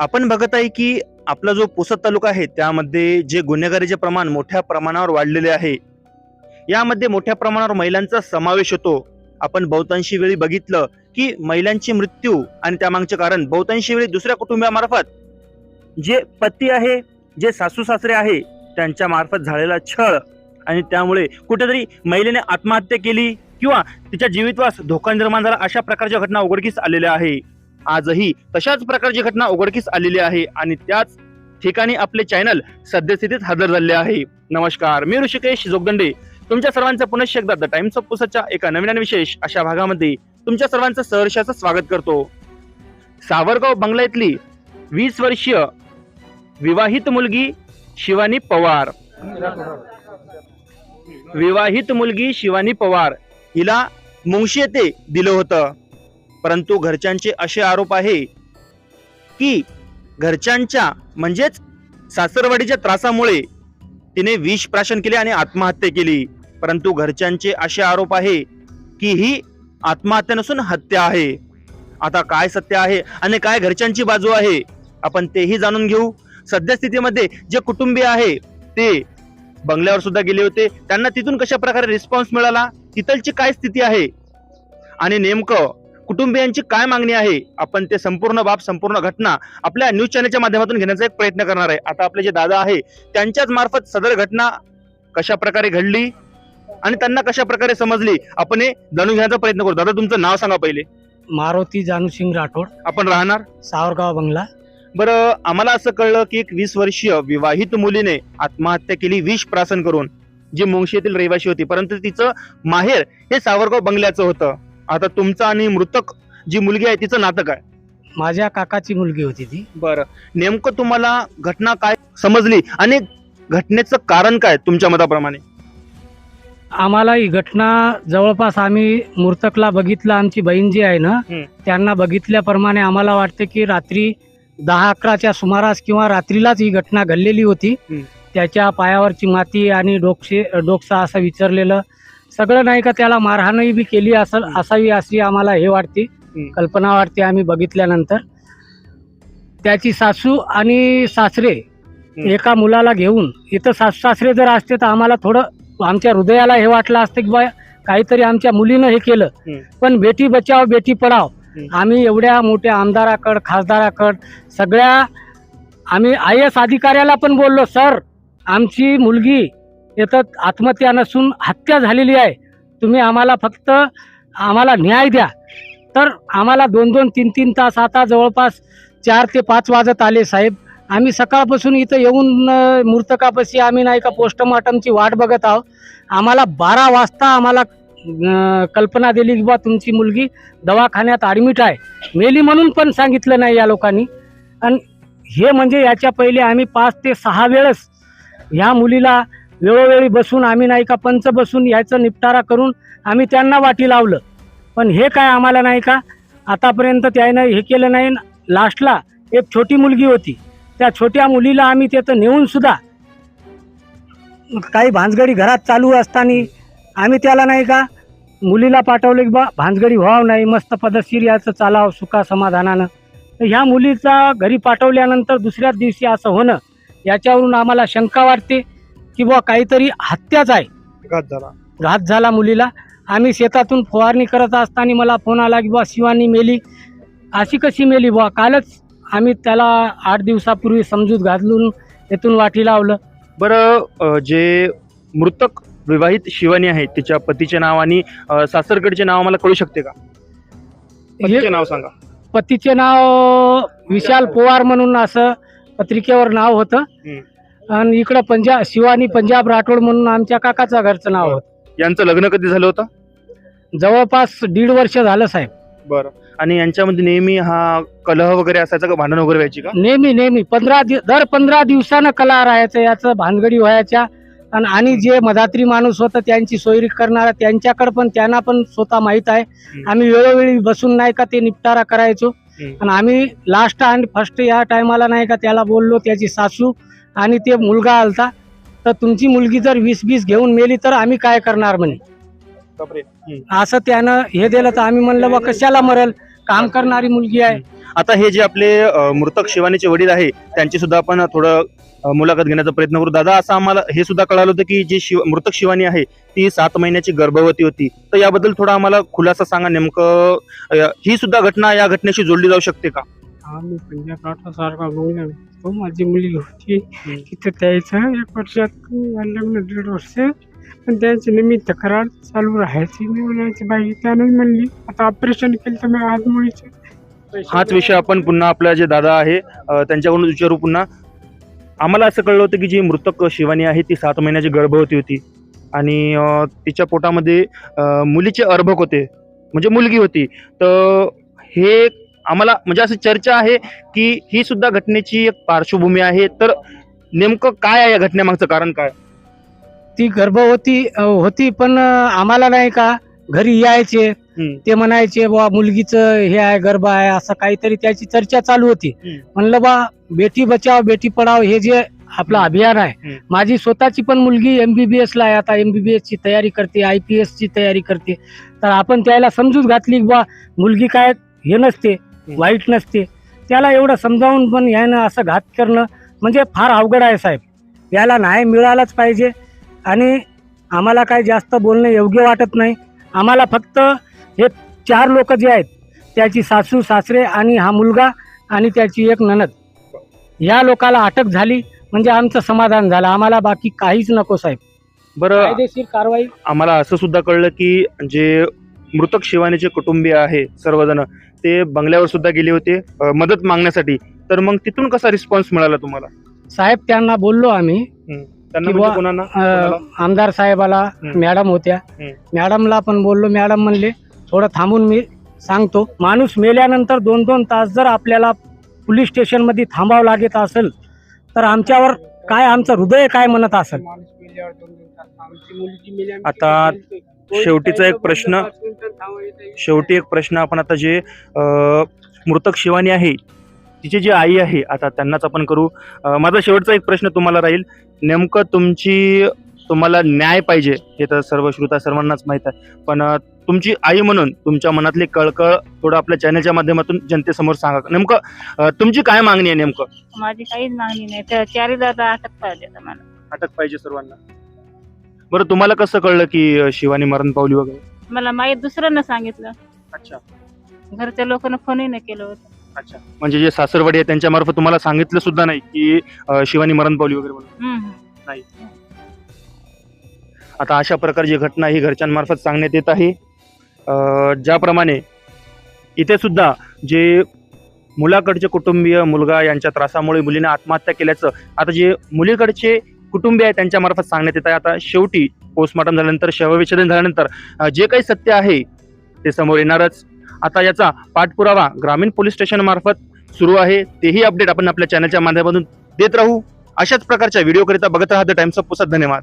आपण बघत आहे की आपला जो पुसद तालुका आहे त्यामध्ये जे गुन्हेगारीचे प्रमाण मोठ्या प्रमाणावर वाढलेले आहे. यामध्ये मोठ्या प्रमाणावर महिलांचा समावेश होतो. आपण बहुतांशी वेळी बघितलं की महिलांची मृत्यू आणि त्यामागचे कारण बहुतांशी वेळी दुसऱ्या कुटुंबियामार्फत. जे पती आहे जे सासू सासरे आहे त्यांच्या मार्फत झालेला छळ आणि त्यामुळे कुठेतरी महिलेने आत्महत्या केली किंवा तिच्या जीवितवास धोका निर्माण झाला अशा प्रकारच्या घटना उघडकीस आलेल्या आहे. आजही तशाच प्रकारची घटना उघडकीस आलेली आहे आणि त्याच ठिकाणी आपले चॅनल सद्यस्थितीत हजर झाले आहे. नमस्कार मी ऋषिकेश जोगदंडे. तुमच्या सर्वांचं पुनश्च एकदा द टाइम्स ऑफ पुसदच्या एका नवीन आणि विशेष अशा भागामध्ये तुमच्या सर्वांचं सहर्षाचं स्वागत करतो. सावरगाव बंगला इथली वीस वर्षीय विवाहित मुलगी शिवानी पवार. विवाहित मुलगी शिवानी पवार हिला मुंशी येथे दिलं होतं. परंतु घरच्यांचे असे आरोप आहे की घरच्यांच्या म्हणजेच सासरवाडीच्या त्रासामुळे तिने विष प्राशन केले आणि आत्महत्या केली. परंतु घरच्यांचे असे आरोप आहे की ही आत्महत्या नसून हत्या आहे. आता काय सत्य आहे आणि काय घरच्यांची बाजू आहे आपण तेही जाणून घेऊ. सद्यस्थितीमध्ये जे कुटुंबीय आहे ते बंगल्यावर सुद्धा गेले होते. त्यांना तिथून कशा प्रकारे रिस्पॉन्स मिळाला? तिथलची काय स्थिती आहे? आणि नेमकं कुटुंबियांची काय मागणी आहे? आपण ते संपूर्ण बाब संपूर्ण घटना आपल्या न्यूज चॅनलच्या माध्यमातून घेण्याचा एक प्रयत्न करणार आहे. आता आपले जे दादा आहे त्यांच्याच मार्फत सदर घटना कशा प्रकारे घडली आणि त्यांना कशा प्रकारे समजली आपण हे जाणून घेण्याचा प्रयत्न करू. दादा तुमचं नाव सांगा पहिले. मारुती जानूसिंग राठोड. आपण राहणार? सावरगाव बंगला. बरं आम्हाला असं कळलं की एक वीस वर्षीय विवाहित मुलीने आत्महत्या केली विष प्राशन करून जी मुंगशी येथील रहिवाशी होती. परंतु तिचं माहेर हे सावरगाव बंगल्याचं होतं. आता तुमचं आणि मृतक जी मुलगी आहे तिचं नातं काय? माझ्या काकाची मुलगी होती ती. बरं. नेमकं तुम्हाला घटना काय समजली? आणि घटनेचं कारण काय तुमच्या मताप्रमाणे? आम्हाला ही घटना जवळपास आम्ही मूर्तकला बघितलं. आमची बहीण जी आहे ना हं. त्यांना बघितल्याप्रमाणे आम्हाला वाटते की रात्री दहा अकराच्या सुमारास किंवा रात्रीलाच ही घटना घडलेली होती. हं. त्याच्या पायावरची माती आणि डोकशे डोकसा असं विचारलेलं. सगळं नाही का त्याला मारहाणही बी केली असं हं. असावी अशी आम्हाला हे वाटते. कल्पना वाटते आम्ही बघितल्यानंतर त्याची सासू आणि सासरे. एका मुलाला घेऊन इथं सासू सासरे जर असते तर आम्हाला थोडं आमच्या हृदयाला हे वाटलं असतं की बा काहीतरी आमच्या मुलीनं हे केलं. पण बेटी बचाव बेटी पढाव हं. आम्ही एवढ्या मोठ्या आमदाराकड खासदाराकड सगळ्या आम्ही आय एस अधिकाऱ्याला पण बोललो सर आमची मुलगी इथं आत्महत्या नसून हत्या झालेली आहे. तुम्ही आम्हाला फक्त आम्हाला न्याय द्या. तर आम्हाला दोन दोन तीन तीन तास आता जवळपास चार ते पाच वाजत आले साहेब. आम्ही सकाळपासून इथं येऊन मूर्तकापाशी आम्ही नाही का पोस्टमॉर्टमची वाट बघत आहोत. आम्हाला बारा वाजता आम्हाला कल्पना दिली की बा तुमची मुलगी दवाखान्यात ॲडमिट आहे. मेली म्हणून पण सांगितलं नाही या लोकांनी. आणि हे म्हणजे याच्या पहिले आम्ही पाच ते सहा वेळेस ह्या मुलीला वेळोवेळी बसून आम्ही नाही का पंच बसून यायचं निपटारा करून आम्ही त्यांना वाटी लावलं. पण हे काय आम्हाला नाही का आतापर्यंत त्यानं हे केलं नाही. लास्टला एक छोटी मुलगी होती. त्या छोट्या मुलीला आम्ही तिथं नेऊन सुद्धा काही भानगडी घरात चालू असताना आम्ही त्याला नाही का मुलीला पाठवलं की बा भानगडी व्हावं नाही मस्त पद्धतशीर याचं चालावं सुखा समाधानानं. तर ह्या मुलीचा घरी पाठवल्यानंतर दुसऱ्याच दिवशी असं होणं याच्यावरून आम्हाला शंका वाटते. की बुवा काहीतरी हत्याच आहे. घात झाला. घात झाला मुलीला. आम्ही शेतातून फवारणी करत असताना मला फोन आला की बुवा शिवानी मेली. अशी कशी मेली? बुवा कालच आम्ही त्याला आठ दिवसापूर्वी समजूत घालून येथून वाटी लावलं. बरं जे मृतक विवाहित शिवानी आहे तिच्या पतीचे नाव आणि सासरकडचे नाव मला कळू शकते का? पतीचे नाव सांगा. पतीचे नाव विशाल पवार म्हणून असं पत्रिकेवर नाव होतं. आणि इकडं पंजाब शिवानी पंजाब राठोड म्हणून आमच्या काकाचं घरचं नाव होतं. यांचं लग्न कधी झालं होतं? जवळपास दीड वर्ष झालं साहेब. बरं. आणि यांच्यामध्ये नेहमी हा कलह वगैरे असायचा का? भांडण वगैरे व्हायची का? नेहमी नेहमी. पंधरा दि दर पंधरा दिवसानं कला राहायचं याचं भानगडी व्हायच्या. आणि आणि जे मधात्री माणूस होतं त्यांची सोयरी करणारा त्यांच्याकडे पण त्यांना पण स्वतः माहीत आहे. आम्ही वेळोवेळी बसून नाही का ते निपटारा करायचो. हम्म. आणि आम्ही लास्ट आणि फर्स्ट या टायमाला नाही का त्याला बोललो त्याची सासू आणि ते मुलगा आलता तर तुमची मुलगी जर वीस वीस घेऊन मेली तर आम्ही काय करणार म्हणे. असं त्यानं हे दिलं तर आम्ही म्हणलं बा कशाला मरल? काम करणारी मुलगी आहे. आता हे जे आपले मृतक शिवानीचे वडील आहे त्यांची सुद्धा आपण थोडं मुलाखत घेण्याचा प्रयत्न करू. दादा असं आम्हाला हे सुद्धा कळालं होतं की जी शिव मृतक शिवानी आहे ती सात महिन्याची गर्भवती होती. तर याबद्दल थोडा आम्हाला खुलासा सांगा नेमकं ही सुद्धा घटना या घटनेशी जोडली जाऊ शकते का? आम्ही पंजाब सारखा बघून तो माझी मुलगी होती. तिथं त्याचं एक वर्षात लग्न दीड वर्ष. पण त्यांची नेहमी तक्रार चालू राहायची. मी म्हणायची बाई त्यानं म्हणली. आता ऑपरेशन केलं तर मी आज मुलीचे हाच विषय आपण पुन्हा आपला जे दादा आहे त्यांच्याकडून विचारू पुन्हा. आम्हाला असं कळलं होतं की जी मृतक शिवानी आहे ती सात महिन्याची गर्भवती होती. आणि तिच्या पोटामध्ये मुलीचे अर्भक होते. म्हणजे मुलगी होती. तर हे आम्हाला म्हणजे असं चर्चा आहे की ही सुद्धा घटनेची एक पार्श्वभूमी आहे. तर नेमकं काय आहे या घटनेमागचं कारण काय? ती गर्भवती होती पण आम्हाला नाही का घरी यायचे. ते म्हणायचे बा मुलगीचं हे आहे गर्भ आहे असं काहीतरी त्याची चर्चा चालू होती. म्हणलं बा बेटी बचाव बेटी पढाव हे जे आपलं अभियान आहे. माझी स्वतःची पण मुलगी एमबीबीएस ला आहे. आता एमबीबीएस ची तयारी करते आय पी एस ची तयारी करते. तर आपण त्याला समजूत घातली की बा मुलगी काय हे नसते. वाईट नसते. त्याला एवढं समजावून पण यानं असं घात करणं म्हणजे फार अवघड आहे साहेब. याला न्याय मिळालाच पाहिजे आणि आम्हाला काय जास्त बोलणं योग्य वाटत नाही. आम्हाला फक्त हे चार लोक जे आहेत त्याची सासू सासरे आणि हा मुलगा आणि त्याची एक ननद. या लोकाला अटक झाली म्हणजे आमचं समाधान झालं. आम्हाला बाकी काहीच नको साहेब. बरं कायदेशीर कारवाई. आम्हाला असं सुद्धा कळलं की जे मृतक शिवानीचे कुटुंबीय आहे सर्वजण ते बंगल्यावर सुद्धा गेले होते अ, मदत मागण्यासाठी. तर मग तिथून कसा रिस्पॉन्स मिळाला तुम्हाला? साहेब त्यांना बोललो आम्ही. त्यांना किंवा, म्हणजे कोणाला? अ, कोणाला? आमदार साहेबाला. मॅडम होत्या. मॅडमला पण बोललो. मॅडम म्हणले थोडं थांबून मी सांगतो. माणूस मेल्यानंतर दोन दोन तास जर आपल्याला पोलीस स्टेशनमध्ये थांबावं लागत असेल तर आमच्यावर काय आमचं हृदय काय म्हणत असेल? आता. शेवटीचा एक प्रश्न. शेवटी एक प्रश्न आपण आता जे मृतक शिवानी आहे तिची जी आई आहे आता त्यांनाच आपण करू. माझा शेवटचा एक प्रश्न तुम्हाला राहील. नेमकं तुमची तुम्हाला न्याय पाहिजे हे तर सर्व श्रोता सर्वांनाच माहीत आहे. पण तुमची आई म्हणून तुमच्या मनातली कळकळ थोडं आपल्या चॅनलच्या माध्यमातून जनतेसमोर सांगा. नेमकं तुमची काय मागणी आहे नेमकं? माझी काहीच मागणी नाही. अटक पाहिजे सर्वांना. बरं तुम्हाला कसं कळलं की अ, शिवानी मरण पावली वगैरे? मला माहीत दुसऱ्यांना सांगितलं. अच्छा. घरच्या लोकांना फोनही नाही केलं होतं. अच्छा. म्हणजे जे सासरवाडी आहे त्यांच्या मार्फत तुम्हाला सांगितलं सुद्धा नाही की अ, शिवानी मरण पावली वगैरे म्हणून? हम्म. आता अशा प्रकारची घटना ही घरच्यांमार्फत सांगण्यात येत आहे. अ, ज्याप्रमाणे इथे सुद्धा जे मुलाकडचे कुटुंबीय मुलगा यांच्या त्रासामुळे मुलीने आत्महत्या केल्याचं आता जे मुलीकडचे कुटुंबीय आहे त्यांच्यामार्फत सांगण्यात येत आहे. आता शेवटी पोस्टमॉर्टम झाल्यानंतर शवविच्छेदन झाल्यानंतर जे काही सत्य आहे ते समोर येणारच. आता याचा पाठपुरावा ग्रामीण पोलीस स्टेशन मार्फत सुरू आहे. तेही अपडेट आपण आपल्या चॅनलच्या माध्यमातून देत राहू. अशाच प्रकारच्या व्हिडिओकरिता बघत राहा. द टाइम्स ऑफ पुसद धन्यवाद.